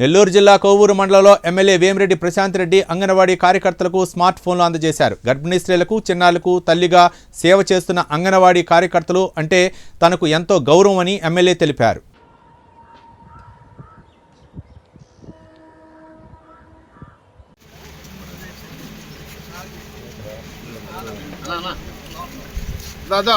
నెల్లూరు జిల్లా కోవూరు మండలంలో ఎమ్మెల్యే వేమిరెడ్డి ప్రశాంత్ రెడ్డి అంగన్వాడీ కార్యకర్తలకు స్మార్ట్ ఫోన్లు అందజేశారు. గర్భిణీ స్త్రీలకు చిన్నారులకు తల్లిగా సేవ చేస్తున్న అంగన్వాడీ కార్యకర్తలు అంటే తనకు ఎంతో గౌరవం అని ఎమ్మెల్యే తెలిపారు. దాదా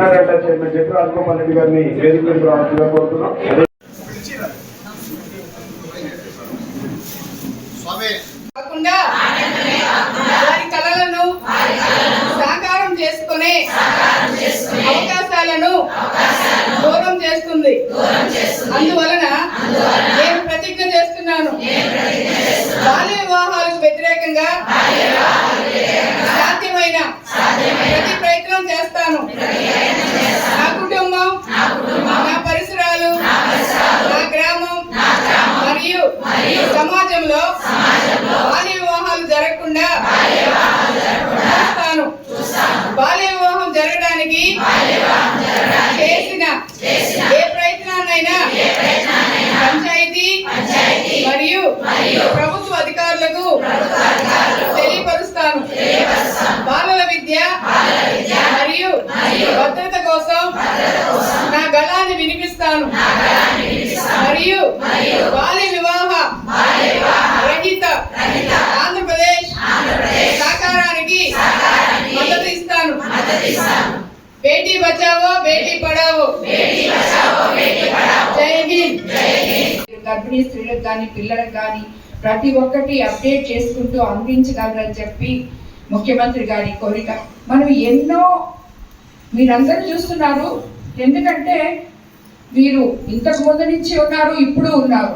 కర్ణాటక చైర్మన్ చెప్పి రాజగోపాల్ రెడ్డి గారిని వేదిక మీదకి రావాల్సిందిగా కోరుతున్నాం. కాకుండా వారి కలలను సాకారం చేసుకునే అవకాశాలను దూరం చేస్తుంది. అందువలన నేను ప్రతిజ్ఞ చేస్తున్నాను. బాల్య వివాహాలకు వ్యతిరేకంగా మరియు సమాజంలో బాల్య వివాహాలు జరగకుండా చూస్తాను. బాల్య వివాహం జరగడానికి చేసిన ఏ ప్రయత్నాన్నైనా పంచాయతీ మరియు ప్రభుత్వ అధికారులకు తెలియపరుస్తాను. బాలల విద్య మరియు భద్రత కోసం నా గళాన్ని వినిపిస్తాను. మరియు బాల్య వివాహ రహిత ఆంధ్రప్రదేశ్ సాకారానికి మద్దతు ఇస్తాను బేటీ బచావో బేటీ పడావో. జై హింద్. గర్భిణీ స్త్రీలకు కానీ పిల్లలకు కానీ ప్రతి ఒక్కటి అప్డేట్ చేసుకుంటూ అందించగలరని చెప్పి ముఖ్యమంత్రి గారి కోరిక. మనం ఎన్నో మీరందరూ చూస్తున్నారు. ఎందుకంటే మీరు ఇంతకు ముందు నుంచి ఉన్నారు ఇప్పుడు ఉన్నారు.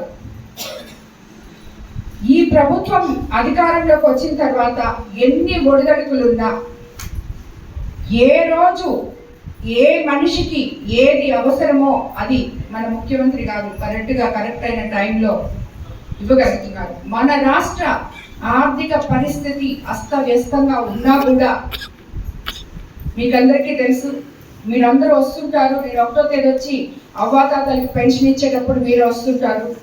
ఈ ప్రభుత్వం అధికారంలోకి వచ్చిన తర్వాత ఎన్ని ఒడిదడుకులున్నా ఏ రోజు ఏ మనిషికి ఏది అవసరమో అది మన ముఖ్యమంత్రి గారు కరెక్ట్గా కరెక్ట్ అయిన టైంలో ఇవ్వగలుగుతున్నారు. మన రాష్ట్ర ఆర్థిక పరిస్థితి అస్తవ్యస్తంగా ఉన్నా కూడా మీకందరికీ తెలుసు మీరందరూ వస్తుంటారు మీరు ఒకటో తేదీ వచ్చి అవ్వాతాతలకి పెన్షన్ ఇచ్చేటప్పుడు మీరు వస్తుంటారు.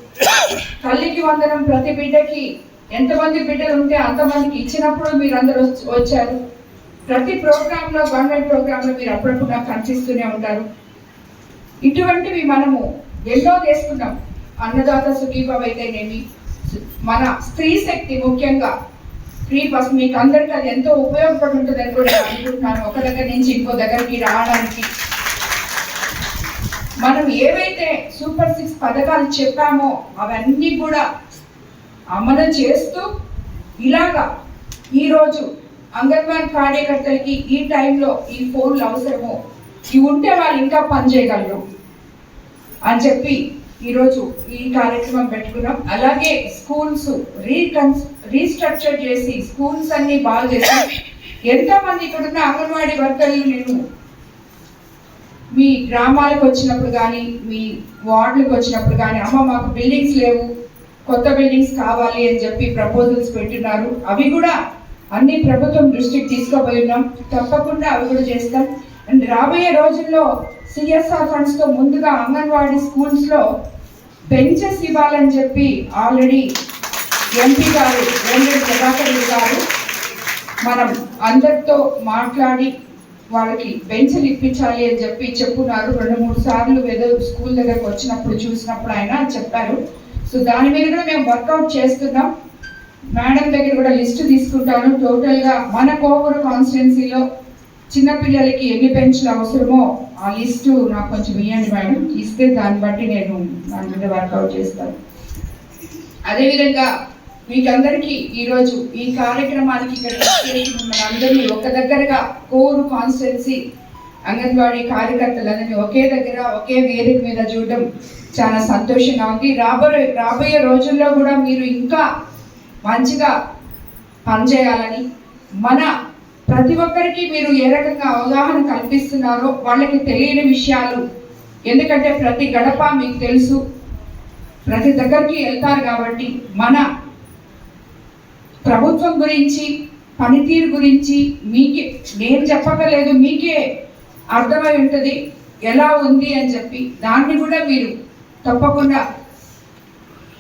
తల్లికి వందనం ప్రతి బిడ్డకి ఎంతమంది బిడ్డలు ఉంటే అంతమందికి ఇచ్చినప్పుడు మీరందరూ వచ్చి- వచ్చారు. ప్రతి ప్రోగ్రామ్లో గవర్నమెంట్ ప్రోగ్రామ్లో మీరు అప్పుడప్పుడు నాకు కనిపిస్తూనే ఉంటారు. ఇటువంటివి మనము ఎన్నో చేసుకున్నాం అన్నదాత సుఖీభావ అయితేనేమి మన స్త్రీ శక్తి ముఖ్యంగా ఫ్రీ బస్ మీకు అందరికీ అది ఎంతో ఉపయోగపడి ఉంటుందని కూడా అనుకుంటున్నాను. ఒక దగ్గర నుంచి ఇంకో దగ్గరికి రావడానికి. మనం ఏవైతే సూపర్ సిక్స్ పథకాలు చెప్పామో అవన్నీ కూడా అమలు చేస్తూ ఇలాగా ఈరోజు అంగన్వాడీ కార్యకర్తలకి ఈ టైంలో ఈ ఫోన్లు అవసరమో ఇవి ఉంటే వాళ్ళు ఇంకా పని చేయగలరు అని చెప్పి ఈరోజు ఈ కార్యక్రమం పెట్టుకున్నాం. అలాగే స్కూల్స్ రీకన్స్ రీస్ట్రక్చర్ చేసి స్కూల్స్ అన్ని బాగా చేసి ఎంతమంది ఇక్కడున్న అంగన్వాడీ వర్కర్లు నేను మీ గ్రామాలకు వచ్చినప్పుడు కానీ మీ వార్డులకు వచ్చినప్పుడు కానీ అమ్మ మాకు బిల్డింగ్స్ లేవు కొత్త బిల్డింగ్స్ కావాలి అని చెప్పి ప్రపోజల్స్ పెట్టున్నారు అవి కూడా అన్ని ప్రభుత్వం దృష్టికి తీసుకోబోయి ఉన్నాం. తప్పకుండా అవి కూడా చేస్తాం. రాబోయే రోజుల్లో సిఎస్ఆర్ ఫండ్స్తో ముందుగా అంగన్వాడీ స్కూల్స్లో బెంచెస్ ఇవ్వాలని చెప్పి ఆల్రెడీ ఎంపీ గారు వేమిరెడ్డి ప్రభాకర్ గారు మనం అందరితో మాట్లాడి వాళ్ళకి బెంచ్లు ఇప్పించాలి అని చెప్పి చెప్పున్నారు. రెండు మూడు సార్లు ఏదో స్కూల్ దగ్గరకు వచ్చినప్పుడు చూసినప్పుడు ఆయన చెప్పారు. సో దాని మీద కూడా మేము వర్కౌట్ చేస్తున్నాం. మేడం దగ్గర కూడా లిస్ట్ తీసుకుంటాను. టోటల్గా మన కోవూరు కాన్స్టిట్యున్సీలో చిన్నపిల్లలకి ఎన్ని పెన్షన్ అవసరమో ఆ లిస్టు నాకు కొంచెం ఇవ్వండి మేడం. ఇస్తే దాన్ని బట్టి నేను దాని మీద వర్కౌట్ చేస్తాను. అదేవిధంగా మీకందరికీ ఈరోజు ఈ కార్యక్రమానికి ఇక్కడ చేసిన ఒక దగ్గరగా కోరు కాన్స్టిట్యున్సీ అంగన్వాడీ కార్యకర్తలందరినీ ఒకే దగ్గర ఒకే వేదిక మీద చూడడం చాలా సంతోషంగా ఉంది. రాబోయే రాబోయే రోజుల్లో కూడా మీరు ఇంకా మంచిగా పనిచేయాలని మన ప్రతి ఒక్కరికి మీరు ఏ రకంగా అవగాహన కల్పిస్తున్నారో వాళ్ళకి తెలియని విషయాలు. ఎందుకంటే ప్రతి గడప మీకు తెలుసు. ప్రతి దగ్గరికి వెళ్తారు కాబట్టి మన ప్రభుత్వం గురించి పనితీరు గురించి మీకే నేను చెప్పకలేదు మీకే అర్థమై ఉంటుంది ఎలా ఉంది అని చెప్పి దాన్ని కూడా మీరు తప్పకుండా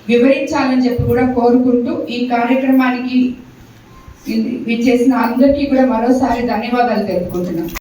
వివరించాలని చెప్పి కూడా కోరుకుంటూ ఈ కార్యక్రమానికి విచ్చేసిన అందరికీ కూడా మరోసారి ధన్యవాదాలు తెలుపుకుంటున్నాం.